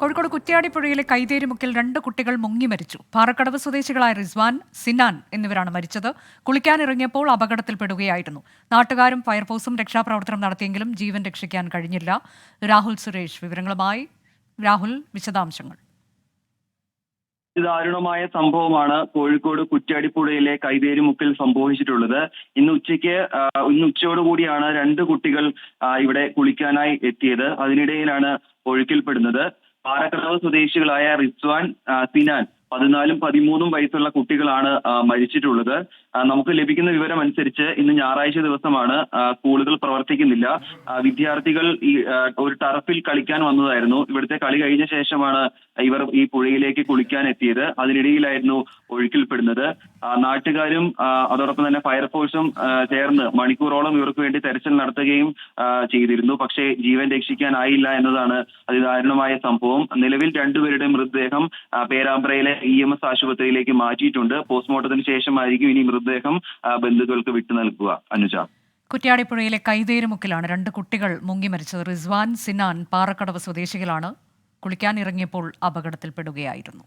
കോഴിക്കോട് കുറ്റ്യാടിപ്പുഴയിലെ കൈതേരിമുക്കിൽ രണ്ട് കുട്ടികൾ മുങ്ങി മരിച്ചു. പാറക്കടവ് സ്വദേശികളായ റിസ്വാൻ സിനാൻ എന്നിവരാണ് മരിച്ചത്. കുളിക്കാനിറങ്ങിയപ്പോൾ അപകടത്തിൽപ്പെടുകയായിരുന്നു. നാട്ടുകാരും ഫയർഫോഴ്സും രക്ഷാപ്രവർത്തനം നടത്തിയെങ്കിലും ജീവൻ രക്ഷിക്കാൻ കഴിഞ്ഞില്ല. രാഹുൽ സുരേഷ് വിവരങ്ങളുമായി രാഹുൽ വിശദാംശങ്ങൾ. ദാരുണമായ സംഭവമാണ് കോഴിക്കോട് കുറ്റ്യാടിപ്പുഴയിലെ കൈതേരിമുക്കിൽ സംഭവിച്ചിട്ടുള്ളത്. ഇന്ന് ഉച്ചയ്ക്ക് ഇന്ന് ഉച്ചയോടുകൂടിയാണ് രണ്ട് കുട്ടികൾ ഇവിടെ കുളിക്കാനായി എത്തിയത്. അതിനിടയിലാണ് ഒഴുക്കിൽപ്പെടുന്നത്. പാറക്കടവ് സ്വദേശികളായ റിസ്വാൻ സിനാൻ പതിനാലും പതിമൂന്നും വയസ്സുള്ള കുട്ടികളാണ് മരിച്ചിട്ടുള്ളത്. നമുക്ക് ലഭിക്കുന്ന വിവരം അനുസരിച്ച് ഇന്ന് ഞായറാഴ്ച ദിവസമാണ് സ്കൂളുകൾ പ്രവർത്തിക്കുന്നില്ല. വിദ്യാർത്ഥികൾ ഈ ഒരു ടർഫിൽ കളിക്കാൻ വന്നതായിരുന്നു. ഇവിടുത്തെ കളി കഴിഞ്ഞ ശേഷമാണ് ഇവർ ഈ പുഴയിലേക്ക് കുളിക്കാൻ എത്തിയത്. അതിനിടയിലായിരുന്നു ഒഴുക്കിൽപ്പെടുന്നത്. നാട്ടുകാരും അതോടൊപ്പം തന്നെ ഫയർഫോഴ്സും ചേർന്ന് മണിക്കൂറോളം ഇവർക്ക് വേണ്ടി തെരച്ചിൽ നടത്തുകയും ചെയ്തിരുന്നു. പക്ഷേ ജീവൻ രക്ഷിക്കാനായില്ല എന്നതാണ് അതിദാരുണമായ സംഭവം. നിലവിൽ രണ്ടുപേരുടെ മൃതദേഹം പേരാമ്പ്രയിലെ ഇ എം എസ് ആശുപത്രിയിലേക്ക് മാറ്റിയിട്ടുണ്ട്. പോസ്റ്റ്മോർട്ടത്തിന് ശേഷമായിരിക്കും ഇനി മൃതദേഹം ബന്ധുക്കൾക്ക് വിട്ടു നൽകുക. അനുജ. കുറ്റ്യാടിപ്പുഴയിലെ കൈതേരുമുക്കിലാണ് രണ്ട് കുട്ടികൾ മുങ്ങി മരിച്ചത്. റിസ്വാൻ സിനാൻ പാറക്കടവ് സ്വദേശികളാണ്. കുളിക്കാനിറങ്ങിയപ്പോൾ അപകടത്തിൽപ്പെടുകയായിരുന്നു.